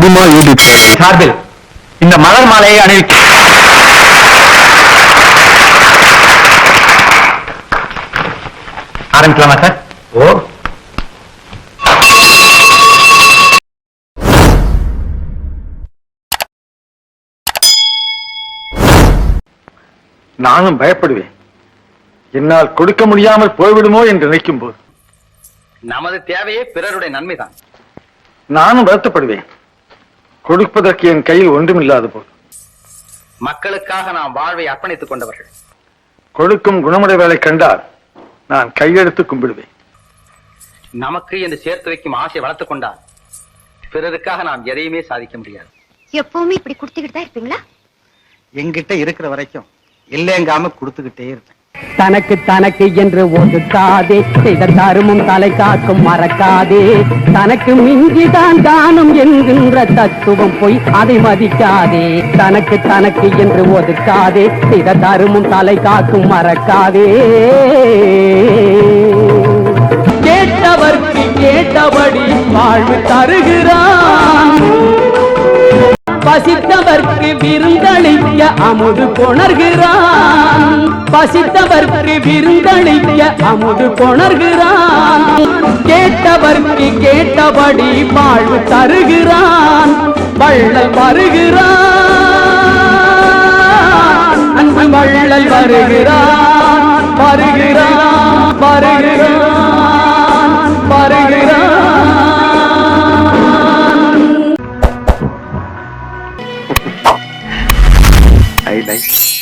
அபிமா YouTube. சார்பில் இந்த மலர் மாலையை அணிவிக்க ஆரம்பிக்கலாமா சார்? ஓ. நானும் பயப்படுவேன். என்னால் கொடுக்க முடியாமல் போய்விடுமோ என்று நினைக்கும் போது. நமது தேவையே பிறருடைய நன்மைதான். நானும் வருத்தப்படுவேன். கொடுப்பதற்கு என் கையில் ஒன்றுமில்லாத போது. மக்களுக்காக நாம் வாழ்வை அர்ப்பணித்துக் கொண்டவர்கள். கொடுக்கும் குணமுடையவர்களை கண்டால் நான் கையெடுத்து கும்பிடுவேன். நமக்கு என்று சேர்த்து வைக்கும் ஆசை வளர்த்துக் கொண்டால் பிறருக்காக நாம் எதையுமே சாதிக்க முடியாது. எப்பவுமே இப்படி கொடுத்துக்கிட்டு தான் இருப்பீங்களா? என்கிட்ட இருக்கிற வரைக்கும் இல்லைங்காம கொடுத்துக்கிட்டே இருப்பேன். தனக்கு தனக்கு என்று ஒதுக்காதே. செய்த தருமும் தலை காக்கும் மறக்காதே. தனக்கு மிஞ்சிதான் தானும் என்கின்ற தத்துவம் போய் அதை மதிக்காதே. தனக்கு தனக்கு என்று ஒதுக்காதே. செய்த தருமும் தலை காக்கும் மறக்காதே. கேட்டவர்க்கு கேட்டபடி வாழ்வு தருகிறான். பசித்தவர்க்கு விருந்தளிக்க அமுது கொணர்கிறான் பசித்தவர்க்கு விருந்தளிக்க அமுது கொணர்கிறான் கேட்டவர்க்கு கேட்டபடி வாழ்வு தருகிறான். வள்ளல் வருகிறான். வள்ளல் வருகிறான் வருகிறான். வருகிறான் வருகிறான். Bye bye.